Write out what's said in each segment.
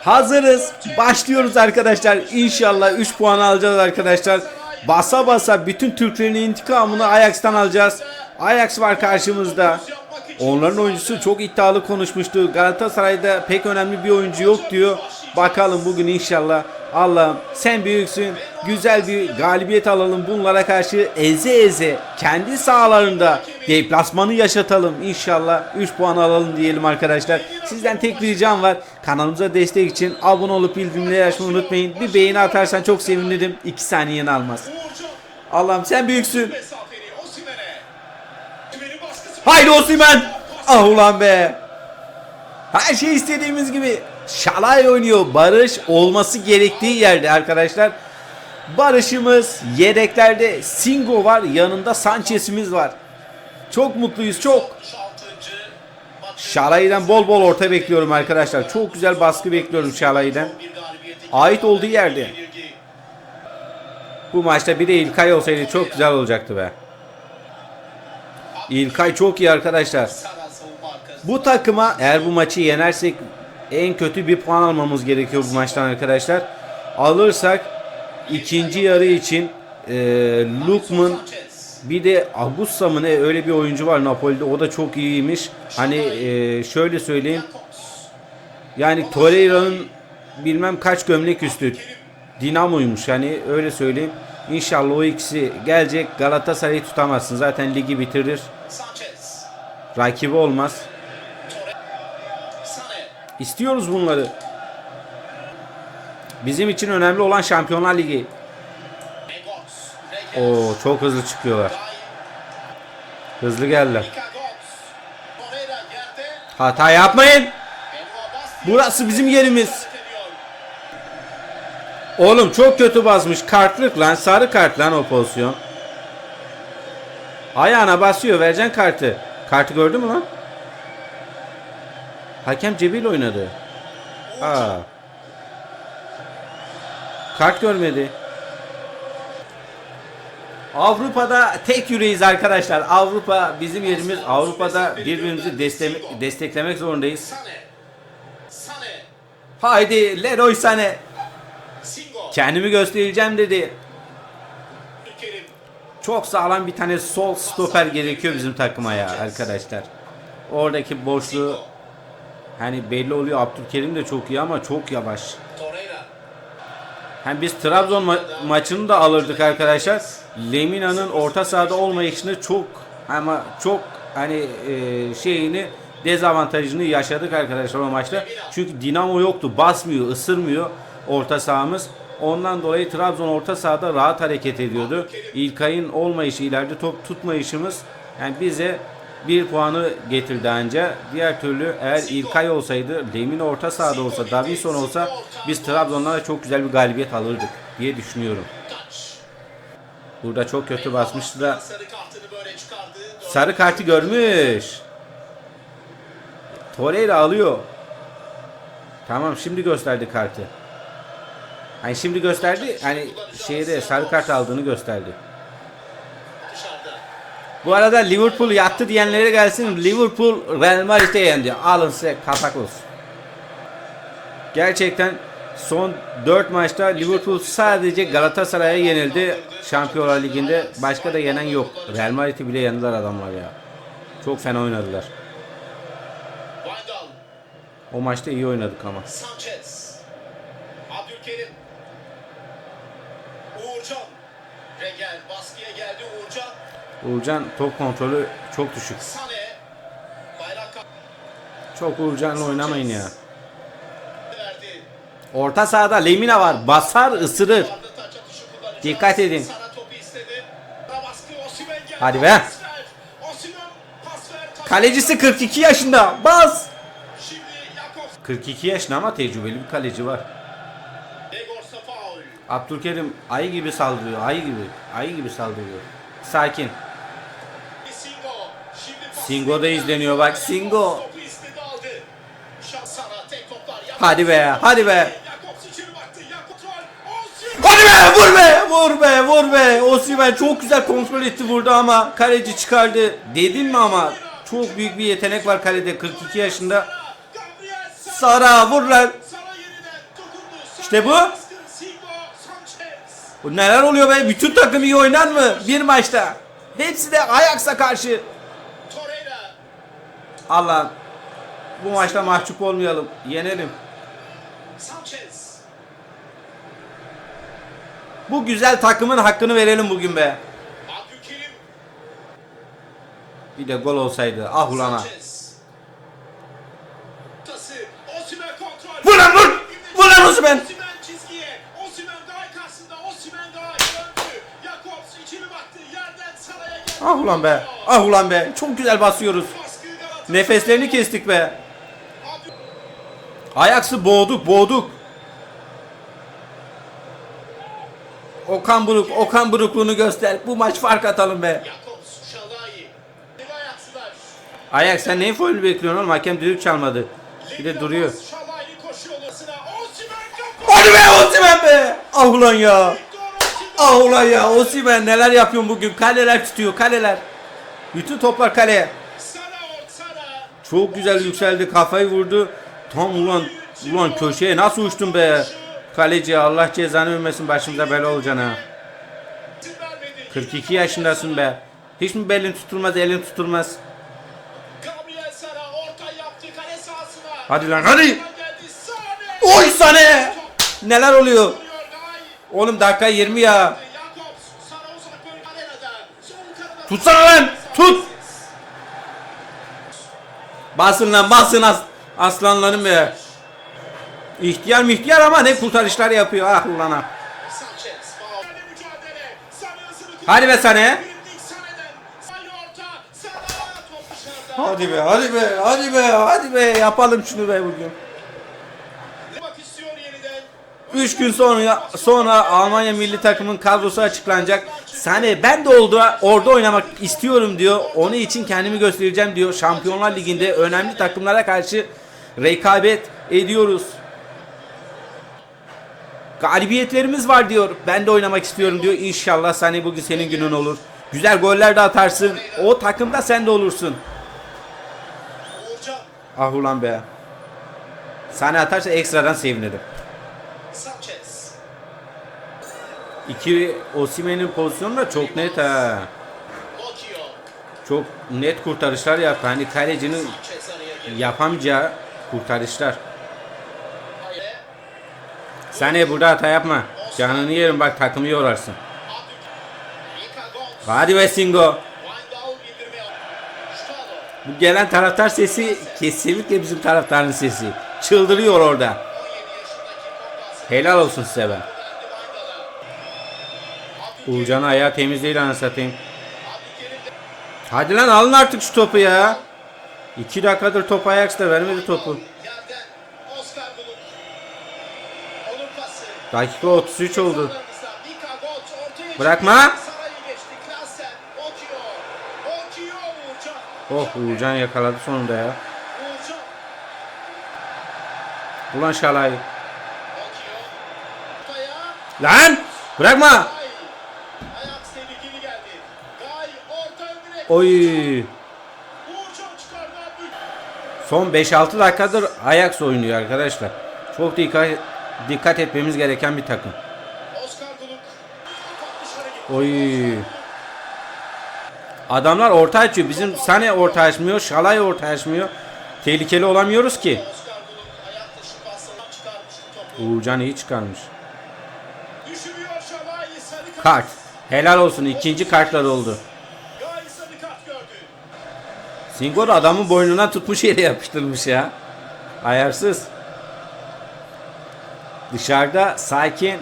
Hazırız. Başlıyoruz arkadaşlar. İnşallah 3 puan alacağız arkadaşlar. Basa basa bütün Türklerin intikamını Ajax'tan alacağız. Ajax var karşımızda. Onların oyuncusu çok iddialı konuşmuştu. Galatasaray'da pek önemli bir oyuncu yok diyor. Bakalım bugün inşallah. Allah'ım sen büyüksün. Güzel bir galibiyet alalım bunlara karşı eze eze kendi sahalarında deplasmanı yaşatalım. İnşallah 3 puan alalım diyelim arkadaşlar. Sizden tek bir ricam var. Kanalımıza destek için abone olup bildirimleri açmayı unutmayın. Bir beğeni atarsan çok sevinirim. 2 saniyeni almaz. Allah'ım sen büyüksün. Haydi Osimhen. Ah ulan be. Her şey istediğimiz gibi. Şalay oynuyor. Barış olması gerektiği yerde arkadaşlar. Barış'ımız yedeklerde Singo var. Yanında Sanchez'imiz var. Çok mutluyuz çok. Şalay'dan bol bol orta bekliyorum arkadaşlar. Çok güzel baskı bekliyorum Şalay'dan. Ait olduğu yerde. Bu maçta bir de İlkay olsaydı çok güzel olacaktı be. İlkay çok iyi arkadaşlar. Bu takıma eğer bu maçı yenersek en kötü bir puan almamız gerekiyor bu maçtan arkadaşlar. Alırsak ikinci yarı için e, Lukman bir de Agussa mı ne öyle bir oyuncu var Napoli'de o da çok iyiymiş. Hani e, şöyle söyleyeyim. Yani Torreira'nın bilmem kaç gömlek üstü Dinamo'ymuş yani öyle söyleyeyim. İnşallah o ikisi gelecek Galatasaray'ı tutamazsın. Zaten ligi bitirir. Rakibi olmaz. İstiyoruz bunları. Bizim için önemli olan Şampiyonlar Ligi. Oo çok hızlı çıkıyorlar. Hızlı geldiler. Hata yapmayın. Burası bizim yerimiz. Oğlum çok kötü basmış. Kartlık lan. Sarı kart lan o pozisyon. Ayağına basıyor. Vereceksin kartı. Kartı gördün mü lan? Hakem cebiyle oynadı. Aa. Kart görmedi. Avrupa'da tek yüreğiz arkadaşlar. Avrupa bizim yerimiz. Avrupa'da birbirimizi destek- desteklemek zorundayız. Haydi Leroy Sané. Kendimi göstereceğim dedi. Çok sağlam bir tane sol stoper gerekiyor bizim takıma ya arkadaşlar. Oradaki boşluğu hani belli oluyor. Abdülkerim de çok iyi ama çok yavaş. Hem biz Trabzon ma- maçını da alırdık arkadaşlar. Lemina'nın orta sahada olmayışını çok ama çok hani e, şeyini dezavantajını yaşadık arkadaşlar o maçta. Çünkü Dinamo yoktu. Basmıyor, ısırmıyor orta sahamız. Ondan dolayı Trabzon orta sahada rahat hareket ediyordu. İlkay'ın olmayışı, ileride top tutmayışımız yani bize bir puanı getirdi anca. Diğer türlü eğer İlkay olsaydı, Lemina orta sahada olsa, Davinson olsa biz Trabzon'dan da çok güzel bir galibiyet alırdık diye düşünüyorum. Burada çok kötü basmıştı da sarı kartı görmüş. Torreira alıyor. Tamam şimdi gösterdi kartı. Hani şimdi gösterdi. Hani şeyde sarı kart aldığını gösterdi. Bu arada Liverpool yattı diyenlere gelsin. Liverpool Real Madrid'e yendi. Alın size kapak olsun. Gerçekten son 4 maçta Liverpool sadece Galatasaray'a yenildi. Şampiyonlar Ligi'nde başka da yenen yok. Real Madrid'i bile yendiler adamlar ya. Çok fena oynadılar. O maçta iyi oynadık ama. Sanchez. Abdülkerim. Uğurcan. Regel baskıya geldi Uğurcan. Top kontrolü çok düşük. Çok Uğurcan'la oynamayın ya. Orta sahada Lemina var. Basar ısırır. Dikkat edin. Hadi be. Kalecisi 42 yaşında. Bas. Şimdi Jakobs. 42 yaşında ama tecrübeli bir kaleci var. Abdülkerim ayı gibi saldırıyor. Ayı gibi. Ayı gibi saldırıyor. Sakin. Singo. Da izleniyor bak. Singo. Hadi be. Hadi be. Hadi be. Vur be. Vur be. Vur be. Osimhen çok güzel kontrol etti burada ama kaleci çıkardı. Dedim mi ama çok büyük bir yetenek var kalede. 42 yaşında. Sara. Vur lan. İşte bu. Bu neler oluyor be? Bütün takım iyi oynar mı bir maçta? Hepsi de Ajax'a karşı. Allah bu maçta mahcup olmayalım. Yenelim. Bu güzel takımın hakkını verelim bugün be. Bir de gol olsaydı. Ah ulan ha. Sanchez. Tası. Osimhen kontrol. Vur lan vur! Vur lan geldi. Ah ulan be. Ah ulan be. Çok güzel basıyoruz. Nefeslerini kestik be. Ajax'ı boğduk boğduk. Okan Buruk, Okan Burukluğunu göster. Bu maç fark atalım be. Ajax sen neyin faulü bekliyorsun oğlum? Hakem düdük çalmadı. Bir de duruyor. Hadi be Osimhen be! Ah ulan ya! Ah ulan ya Osimhen neler yapıyorsun bugün? Kaleler tutuyor kaleler. Bütün toplar kaleye. Çok güzel yükseldi kafayı vurdu. Tam ulan ulan köşeye nasıl uçtun be? Kaleci Allah cezanı vermesin başımıza bela vermedi. 42 yaşındasın be. Hiç mi belin tutulmaz elin tutulmaz? Hadi lan hadi. Oy sane! Neler oluyor? Oğlum dakika 20 ya. Tutsana lan! Tut! Basın lan basın as aslanlarım be. İhtiyar mı ama ne kurtarışlar yapıyor ah ulan tuttu. Hadi be dışarıda. Hadi be hadi be hadi be hadi be yapalım şunu be bugün. Bak istiyor yeniden. 3 gün sonra sonra Almanya milli takımın kadrosu açıklanacak. Sane ben de oldu orada oynamak istiyorum diyor. Onun için kendimi göstereceğim diyor. Şampiyonlar Ligi'nde önemli takımlara karşı rekabet ediyoruz. Galibiyetlerimiz var diyor. Ben de oynamak istiyorum diyor. İnşallah Sane bugün senin günün olur. Güzel goller de atarsın. O takımda sen de olursun. Ah ulan be. Sane atarsa ekstradan sevinirim. Sanchez. İki Osimhen'in pozisyonu da çok net ha. Çok net kurtarışlar yaptı. Hani kalecinin yapamayacağı kurtarışlar. Sane burada hata yapma. Canını yerim bak takımı yorarsın. Hadi be Singo. Windal bildirme aldı. Stalo. Bu gelen taraftar sesi kesinlikle bizim taraftarın sesi. Çıldırıyor orada. 17 yaşındaki Kopas. Helal olsun size be. Verdi Windal'a. Uğurcan'ı ayağı temiz değil satayım. Hadi lan alın artık şu topu ya. 2 dakikadır top Ajax'ta vermedi topu. Dakika 33 oldu. Bırakma. Oh Uğurcan yakaladı sonunda ya. Ulan şalay. Okio. Ortaya. Lan! Bırakma! Ayak tehlikeli geldi. Gay orta ömüre. Oy! Son 5-6 dakikadır Ajax oynuyor arkadaşlar. Çok dikkat dikkat etmemiz gereken bir takım. Oy! Adamlar orta açıyor. Bizim Sane orta açmıyor, Şalay orta açmıyor. Tehlikeli olamıyoruz ki. Uğurcan iyi çıkarmış. Kart. Helal olsun. ikinci kartlar oldu. Singor adamın boynuna tutmuş yere yapıştırmış ya. Ayarsız. Dışarıda sakin.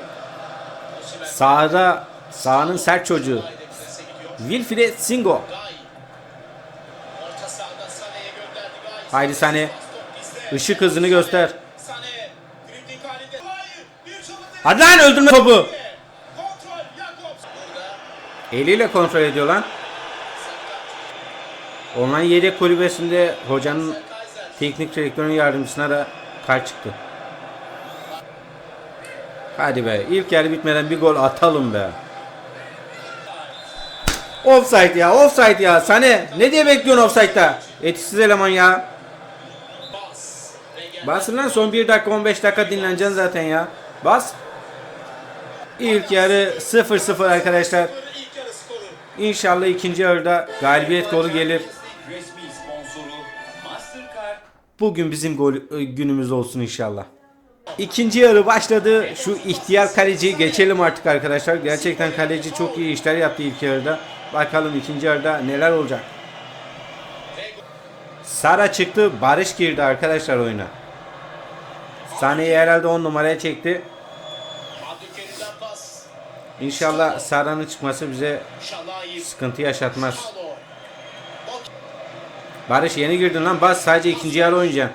Sağda sağının sert çocuğu. Wilfried Singo. Haydi Sane. Işık hızını göster. Hadi lan öldürme topu. Eliyle kontrol ediyor lan. Onların yedek kulübesinde hocanın teknik direktörün yardımcısına da kart çıktı. Hadi be ilk yarı bitmeden bir gol atalım be. Offside ya offside ya. Sane ne diye bekliyorsun offside'da? Etkisiz eleman ya. Basın lan son 1 dakika 15 dakika dinleneceksin zaten ya. Bas. İlk yarı 0-0 arkadaşlar. İnşallah ikinci yarıda galibiyet golü gelir. Bugün bizim gol e, günümüz olsun inşallah. İkinci yarı başladı. Şu ihtiyar kaleciyi geçelim artık arkadaşlar. Gerçekten kaleci çok iyi işler yaptı ilk yarıda. Bakalım ikinci yarıda neler olacak. Sara çıktı. Barış girdi arkadaşlar oyuna. Sane'yi herhalde 10 numaraya çekti. İnşallah Sara'nın çıkması bize. Sıkıntı yaşatmaz. Barış yeni girdin lan bas sadece ikinci yarı Alper.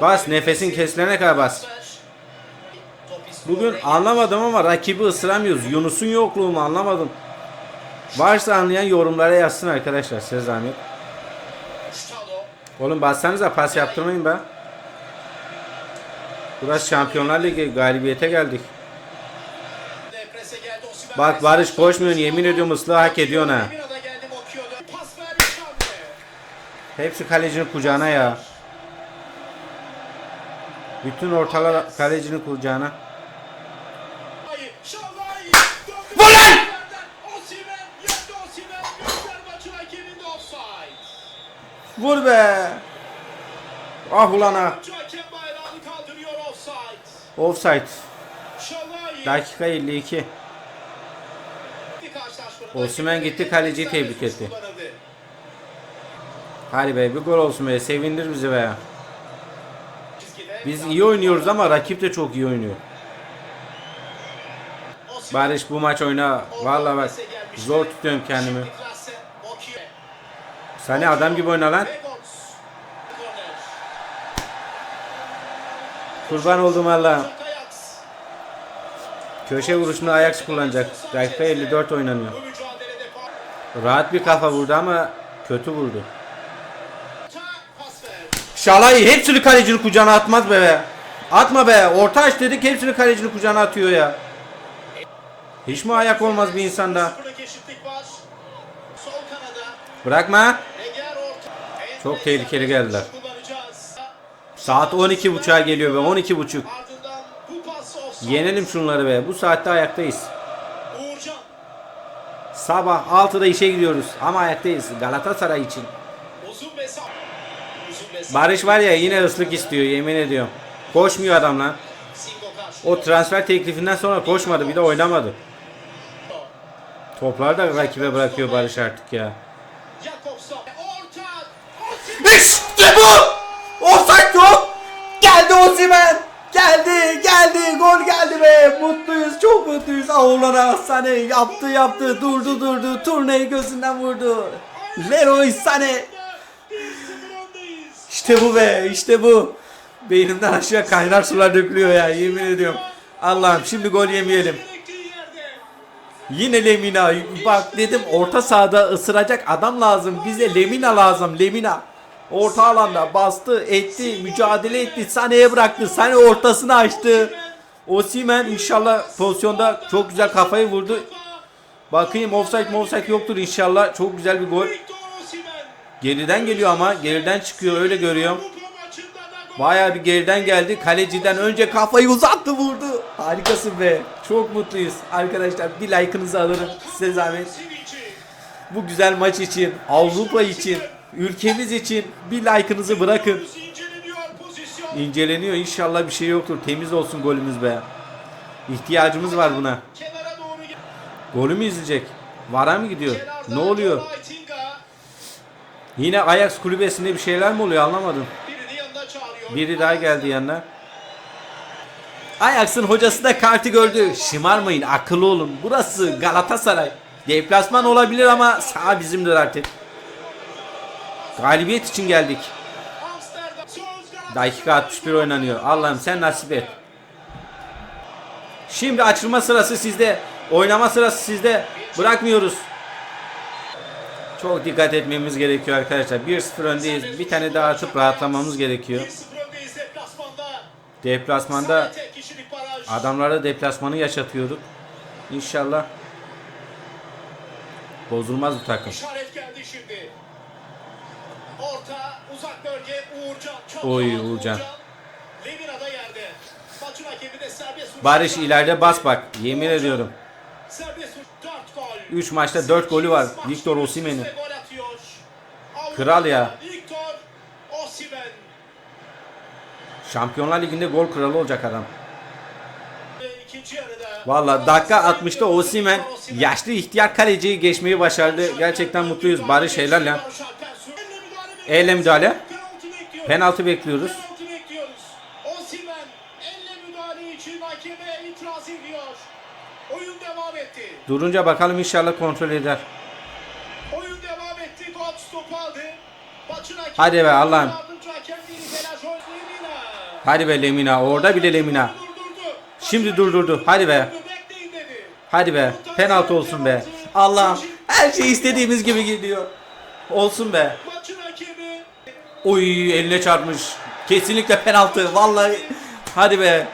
Bas nefesin kesilene kadar bas. Bugün anlamadım ama rakibi ısıramıyoruz. Yunus'un yokluğu mu anlamadım. Varsa anlayan yorumlara yazsın arkadaşlar size zahmet. Oğlum bassanıza pas yaptırmayın be. Burası Şampiyonlar Ligi galibiyete geldik. Bak Barış koşmuyorsun yemin ediyorum ıslığı hak ediyorsun ha. Hepsi kalecinin kucağına ya. Bütün ortalar kalecinin kucağına. Şalai. Vur be. Ah ulan ha. Offside. Dakika 52. Osimhen gitti, kaleciyi tebrik etti. Hadi be bir gol olsun be sevindir bizi be. Biz iyi oynuyoruz ama rakip de çok iyi oynuyor. Barış bu maç oyna. Vallahi bak zor tutuyorum kendimi. Sani adam gibi oyna lan. Kurban oldum valla. Köşe vuruşunu Ajax kullanacak. Dakika 54 oynanıyor. Rahat bir kafa vurdu ama kötü vurdu. pas ver. Şalay hepsini kalecinin kucağına atmaz be be. Atma be. Orta aç dedik hepsini kalecinin kucağına atıyor ya. Hiç mi ayak olmaz bir insanda? Bırakma. Çok tehlikeli geldiler. Saat 12.30'a geliyor be 12.30. Ardından bu pas offside. Yenelim şunları be. Bu saatte ayaktayız. Sabah 6'da işe gidiyoruz ama ayaktayız Galatasaray için. Barış var ya yine ıslık istiyor yemin ediyorum. Koşmuyor adam lan. O transfer teklifinden sonra koşmadı bir de oynamadı. Toplar da rakibe bırakıyor Barış artık ya. İşte bu! Geldi, gol geldi be! Mutluyuz, çok mutluyuz. Avlana Sane yaptı yaptı, durdu durdu, turneyi gözünden vurdu. Leroy Sane! 1-0 öndeyiz. İşte bu be, işte bu. Beynimden aşağı kaynar sular dökülüyor ya, yemin ediyorum. Allah'ım şimdi gol yemeyelim. Yine Lemina. Bak dedim orta sahada ısıracak adam lazım. Bize Lemina lazım. Lemina. Orta alanda bastı, etti, mücadele etti. Sane'ye bıraktı. Sane ortasını açtı. Osimhen inşallah pozisyonda çok güzel kafayı vurdu. Bakayım offside offside yoktur inşallah. Çok güzel bir gol. Geriden geliyor ama geriden çıkıyor öyle görüyorum. Bayağı bir geriden geldi. Kaleciden önce kafayı uzattı vurdu. Harikasın be. Çok mutluyuz. Arkadaşlar bir like'ınızı alırım. Size zahmet. Bu güzel maç için, Avrupa için, ülkemiz için bir like'ınızı bırakın. İnceleniyor. İnşallah bir şey yoktur. Temiz olsun golümüz be. İhtiyacımız var buna. Golü mü izleyecek? Vara mı gidiyor? Ne oluyor? Yine Ajax kulübesinde bir şeyler mi oluyor anlamadım. Biri daha geldi yanına. Ajax'ın hocası da kartı gördü. Şımarmayın, akıllı olun. Burası Galatasaray. Deplasman olabilir ama sağ bizimdir artık. Galibiyet için geldik. Dakika 61 oynanıyor. Allah'ım sen nasip et. Şimdi açılma sırası sizde. Oynama sırası sizde. Bırakmıyoruz. Çok dikkat etmemiz gerekiyor arkadaşlar. 1-0 öndeyiz. Bir tane daha atıp rahatlamamız gerekiyor. 1-0 öndeyiz deplasmanda. Adamlara deplasmanı yaşatıyorduk. İnşallah bozulmaz bu takım. İşaret geldi şimdi. Orta uzak bölge Uğurcan. Çok Oy, rahat Uğurcan. Lemina da yerde. Maçın hakemi hakemi de serbest vuruş. Barış ileride bas bak. Yemin ediyorum. Serbest vuruş. Dört gol. 3 maçta 4 golü var. Victor Osimhen'in. Kral ya. Şampiyonlar Ligi'nde gol kralı olacak adam. Valla dakika 60'ta Osimhen yaşlı ihtiyar kaleciyi geçmeyi başardı. Gerçekten mutluyuz. Barış helal lan. Elle müdahale. Penaltı bekliyoruz. Penaltı bekliyoruz. Osimhen elle müdahale için hakeme itiraz ediyor. Oyun devam etti. Durunca bakalım inşallah kontrol eder. Oyun devam etti. Gol topu aldı. Hadi be Allah'ım. Hadi be Lemina. Orada bile Lemina. Şimdi durdurdu. Hadi be. Hadi be. Penaltı olsun be. Allah'ım. Her şey istediğimiz gibi gidiyor. Olsun be. Oy eline çarpmış. Kesinlikle penaltı. Vallahi. Hadi be.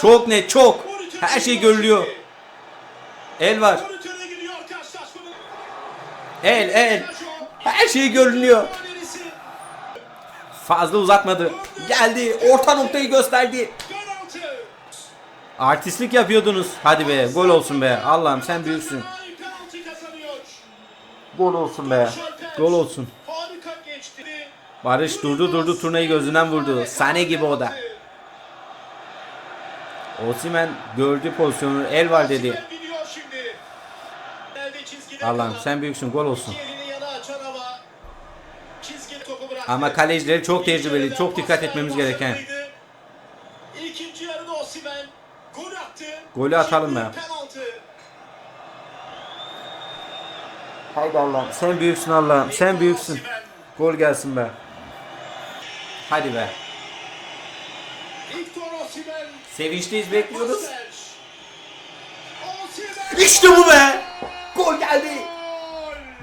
Çok net çok. Her şey görülüyor. El var. El el. Her şey görünüyor. Fazla uzatmadı. Geldi. Orta noktayı gösterdi. Artistlik yapıyordunuz. Hadi be. Gol olsun be. Allah'ım sen büyüksün. Gol olsun be. Gol olsun. Barış durdu durdu turnayı gözünden vurdu. Sane gibi o da. Osimhen gördü pozisyonu. El var dedi. Allah'ım sen büyüksün. Gol olsun. Ama kalecileri çok tecrübeli. Çok dikkat etmemiz gereken. İkinci yarıda Osimhen gol attı. Golü atalım. Penaltı. Haydi Allah'ım. Sen büyüksün Allah'ım. Sen büyüksün. Gol gelsin be. Hadi be. Sevinçteyiz bekliyoruz. İşte bu be. Gol geldi.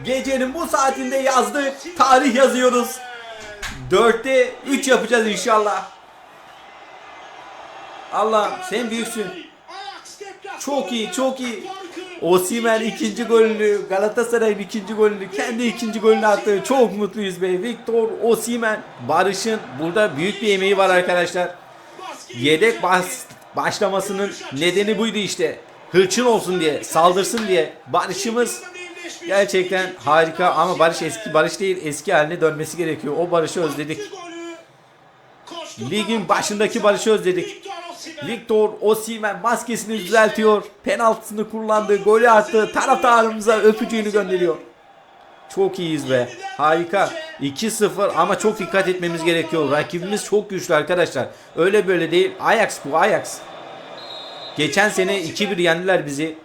Gecenin bu saatinde yazdık. Tarih yazıyoruz. 4'te 3 yapacağız inşallah. Allah'ım sen büyüksün. Çok iyi, çok iyi. İkiye ikinci golünü, Galatasaray'ın ikinci golünü, kendi ikinci golünü attı. Çok mutluyuz be. Victor Osimhen, Barış'ın burada büyük bir emeği var arkadaşlar. Yedek bas, başlamasının nedeni buydu işte. Hırçın olsun diye, saldırsın diye. Barış'ımız gerçekten harika ama Barış eski Barış değil, eski haline dönmesi gerekiyor. O Barış'ı özledik. Ligin başındaki Barış'ı özledik. Victor Osimhen maskesini düzeltiyor. Penaltısını kullandı. Golü attı. Taraftarımıza öpücüğünü gönderiyor. Çok iyiyiz be. Harika. 2-0 ama çok dikkat etmemiz gerekiyor. Rakibimiz çok güçlü arkadaşlar. Öyle böyle değil. Ajax bu Ajax. Geçen sene 2-1 yendiler bizi.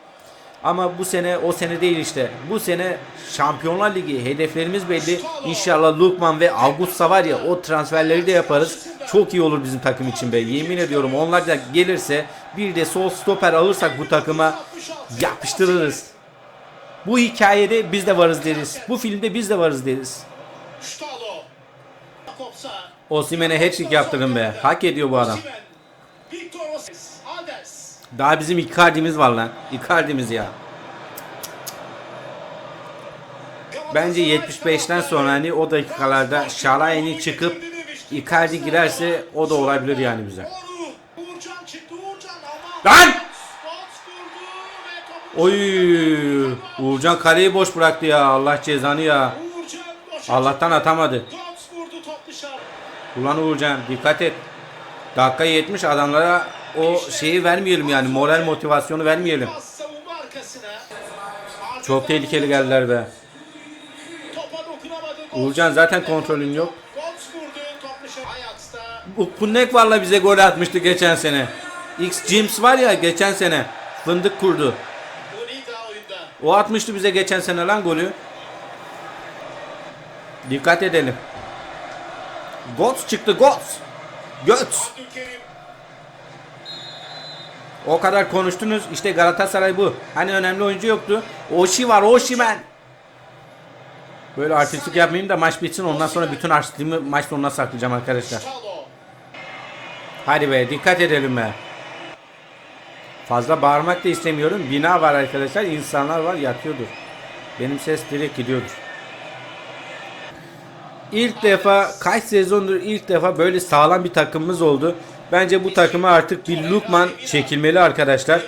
Ama bu sene o sene değil işte. Bu sene Şampiyonlar Ligi hedeflerimiz belli. İnşallah Lukman ve Augusta var ya o transferleri de yaparız. Çok iyi olur bizim takım için be. Yemin ediyorum onlar da gelirse bir de sol stoper alırsak bu takıma yapıştırırız. Bu hikayede biz de varız deriz. Bu filmde biz de varız deriz. Osimhen'e hat-trick yaptırın be. Hak ediyor bu adam. Daha bizim Icardi'miz var lan. Icardi'miz ya. Bence 75'ten sonra hani o dakikalarda Şalayeni çıkıp Icardi girerse o da olabilir yani bize. Lan! Oy! Uğurcan kaleyi boş bıraktı ya. Allah cezanı ya. Allah'tan atamadı. Ulan Uğurcan dikkat et. Dakika 70 adamlara o şeyi vermeyelim yani moral motivasyonu vermeyelim. Çok tehlikeli geldiler be. Uğurcan zaten kontrolün yok. Bu Kunnek varla bize gol atmıştı geçen sene. X James var ya geçen sene. Fındık kurdu. O atmıştı bize geçen sene lan golü. Dikkat edelim. Gots çıktı Gots. Göts. O kadar konuştunuz. İşte Galatasaray bu. Hani önemli oyuncu yoktu. Oşi var Oşimen. Böyle artistlik yapmayayım da maç bitsin. Ondan sonra bütün artistliğimi maç sonuna saklayacağım arkadaşlar. Hadi be dikkat edelim be. Fazla bağırmak da istemiyorum. Bina var arkadaşlar. insanlar var yatıyordur. Benim ses direkt gidiyordur. İlk defa kaç sezondur ilk defa böyle sağlam bir takımımız oldu. Bence bu takıma artık bir Lukman çekilmeli arkadaşlar.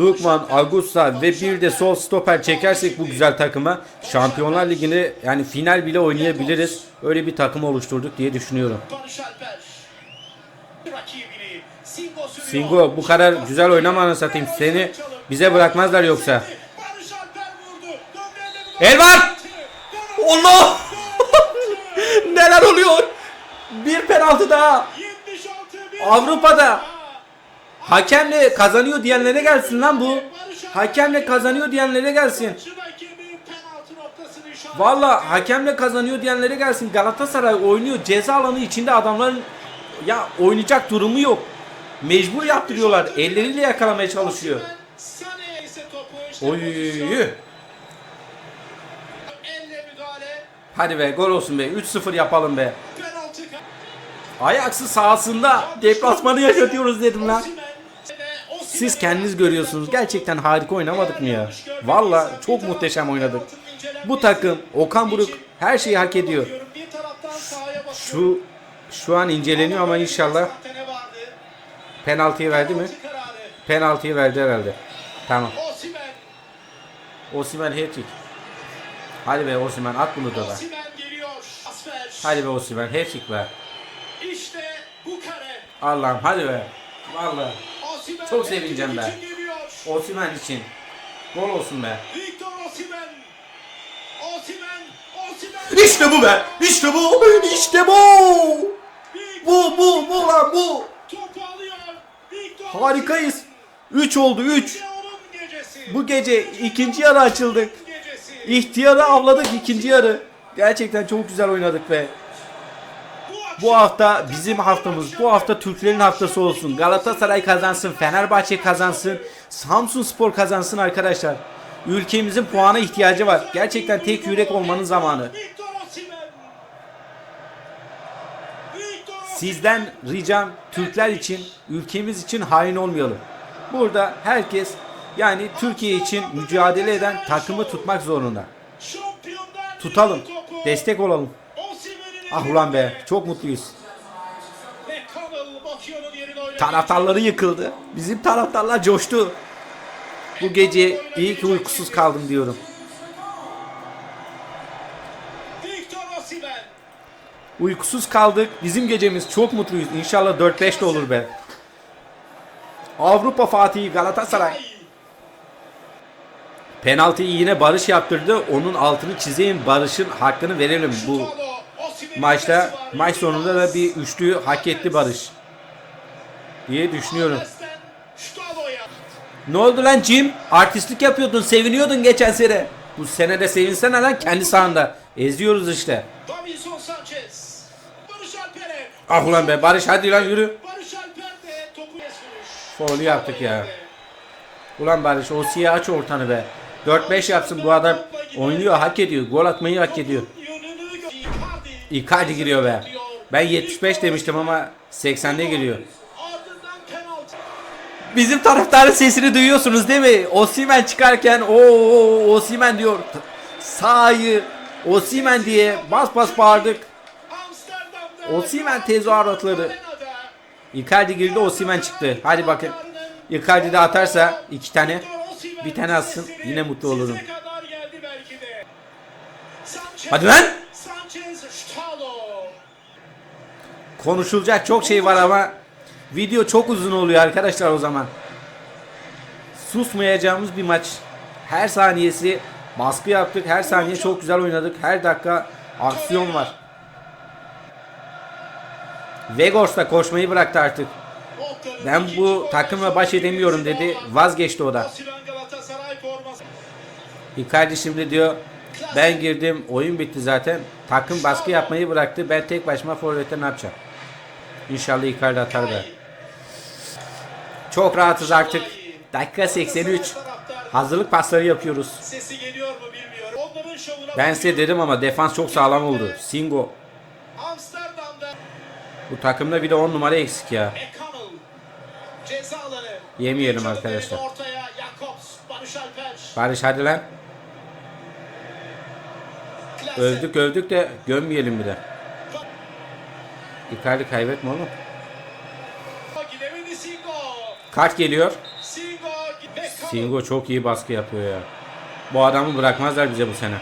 Lukman, Augusta ve bir de sol stoper çekersek bu güzel takıma Şampiyonlar Ligi'ni yani final bile oynayabiliriz. Öyle bir takım oluşturduk diye düşünüyorum. Singo bu kadar güzel oynamanı satayım. Seni bize bırakmazlar yoksa. Barış Alper vurdu. Gömleğine bir El var! Allah! Neler oluyor? Bir penaltı daha. 76 bir. Avrupa'da hakemle kazanıyor diyenlere gelsin lan bu. Hakemle kazanıyor diyenlere gelsin. Valla hakemle kazanıyor diyenlere gelsin. Galatasaray oynuyor. Ceza alanı içinde adamların ya oynayacak durumu yok. Mecbur yaptırıyorlar. Elleriyle yakalamaya çalışıyor. Oy. Hadi be gol olsun be. 3-0 yapalım be. Ayaksız sahasında deplasmanı yaşatıyoruz dedim lan. Siz kendiniz görüyorsunuz. Gerçekten harika oynamadık mı ya? Valla çok muhteşem oynadık. Bu takım Okan Buruk her şeyi hak ediyor. Şu şu an inceleniyor ama inşallah penaltıyı verdi mi? Penaltıyı verdi herhalde. Tamam. Osimhen hat-trick. Hadi be Osimhen at bunu da be. Hadi be Osimhen hat-trick be. İşte bu kare. Allah'ım hadi be. Vallahi Osimhen Çok sevineceğim ben. için geliyor. Osimhen için. Gol olsun be. Victor Osimhen. Osimhen. Osimhen. İşte bu be. İşte bu. İşte bu. Bu bu bu lan bu. Topu alıyor. Victor Harikayız. 3 oldu 3. Osimhen. gecesi. Bu gece ikinci yarı açıldık. İhtiyarı avladık ikinci yarı. Gerçekten çok güzel oynadık be. Bu hafta bizim haftamız. Bu hafta Türklerin haftası olsun. Galatasaray kazansın, Fenerbahçe kazansın, Samsun Spor kazansın arkadaşlar. Ülkemizin puana ihtiyacı var. Gerçekten tek yürek olmanın zamanı. Sizden ricam Türkler için, ülkemiz için hain olmayalım. Burada herkes yani Türkiye için mücadele eden takımı tutmak zorunda. Tutalım, destek olalım. Ah ulan be, çok mutluyuz. Taraftarları yıkıldı. Bizim taraftarlar coştu. Bu gece iyi ki uykusuz kaldım diyorum. Uykusuz kaldık. Bizim gecemiz çok mutluyuz. İnşallah 4-5 de olur be. Avrupa Fatihi Galatasaray. Penaltıyı yine Barış yaptırdı. Onun altını çizeyim. Barış'ın hakkını verelim bu maçta. Maç sonunda da bir üçlüyü hak etti Barış. Diye düşünüyorum. Ne oldu lan Jim? Artistlik yapıyordun, seviniyordun geçen sene. Bu sene de sevinsene lan kendi sahanda. Eziyoruz işte. Ah ulan be Barış hadi lan yürü. Faulü yaptık ya. Ulan Barış Osiye aç ortanı be. 4-5 yapsın bu adam oynuyor hak ediyor. Gol atmayı hak ediyor. Icardi. Giriyor be. Ben 75 demiştim ama 80'de giriyor. Bizim taraftarın sesini duyuyorsunuz değil mi? Osimen çıkarken o Osimen diyor. Sağı Osimen diye bas bas bağırdık. Osimhen tezahüratları. Icardi girdi Osimen çıktı. Hadi bakın. Icardi de atarsa iki tane. Bir tane atsın, yine mutlu olurum. Hadi lan! Sanchez Şutalo. Konuşulacak çok şey var ama video çok uzun oluyor arkadaşlar o zaman. Susmayacağımız bir maç. Her saniyesi baskı yaptık. Her saniye çok güzel oynadık. Her dakika aksiyon var. Vegors da koşmayı bıraktı artık. Ben bu takımla baş edemiyorum dedi. Vazgeçti o da. Icardi şimdi diyor ben girdim oyun bitti zaten. Takım baskı yapmayı bıraktı. Ben tek başıma forvette ne yapacağım? İnşallah Icardi atar be. Çok rahatız artık. Dakika 83. Hazırlık pasları yapıyoruz. Sesi geliyor mu bilmiyorum. Onların şovuna Ben size dedim ama defans çok sağlam oldu. Singo. Amsterdam'da Bu takımda bir de 10 numara eksik ya. Ekanıl. Ceza alanı. Yemeyelim Çalım arkadaşlar. Ortaya Jakobs. Barış Alper. Barış hadi lan. Klaassen. Övdük övdük de gömmeyelim bir de. Icardi kaybetme oğlum. Kart geliyor. Singo çok iyi baskı yapıyor ya. Bu adamı bırakmazlar bize bu sene.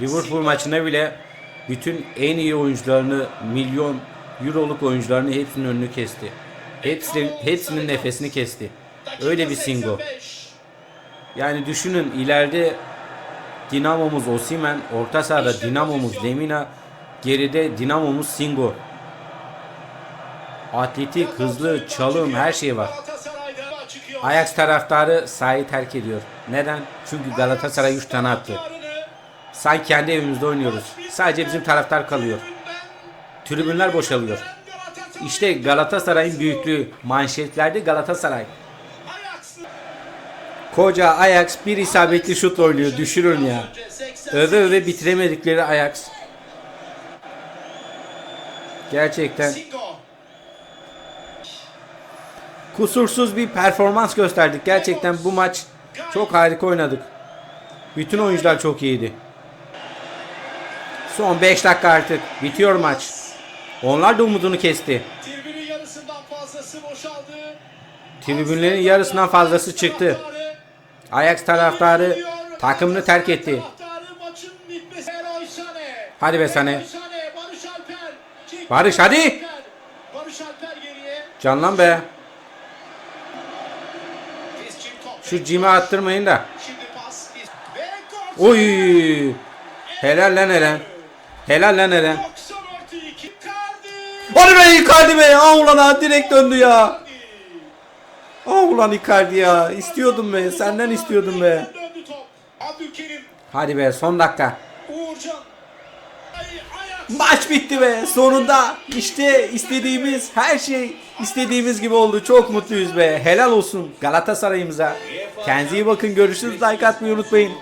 Liverpool maçında bile bütün en iyi oyuncularını, milyon euroluk oyuncularını hepsinin önünü kesti. Hepsi, hepsinin nefesini kesti. Öyle bir Singo. 85. Yani düşünün ileride Dinamomuz Osimen, orta sahada Dinamomuz Lemina, geride Dinamomuz Singo. Atletik, hızlı, çalım her şey var. Ajax taraftarı sahayı terk ediyor. Neden? Çünkü Galatasaray 3 tane attı. Sanki kendi evimizde oynuyoruz. Sadece bizim taraftar kalıyor. Tribünler boşalıyor. İşte Galatasaray'ın büyüklüğü. Manşetlerde Galatasaray. Koca Ajax bir isabetli şut oynuyor. Düşürün ya. önce 88. Öve öve bitiremedikleri Ajax. Gerçekten kusursuz bir performans gösterdik. Gerçekten bu maç çok harika oynadık. Bütün oyuncular çok iyiydi. Son 5 dakika artık. Bitiyor maç. Onlar da umudunu kesti. Tribünün yarısından fazlası boşaldı. Tribünlerin yarısından fazlası çıktı. Ajax taraftarı takımını terk etti. Hadi be Sané, Barış hadi. Canlan be. Şu cime attırmayın da. Oy. Helal lan Eren. Helal lan Eren. 90 artı 2. Icardi. Hadi be Icardi be. Aa ulan ha direkt döndü ya. Aa ulan Icardi ya. İstiyordum be. Senden istiyordum be. Hadi be son dakika. Maç bitti be. Sonunda işte istediğimiz her şey istediğimiz gibi oldu. Çok mutluyuz be. Helal olsun Galatasaray'ımıza. Kendinize iyi bakın. Görüşürüz. Like atmayı unutmayın.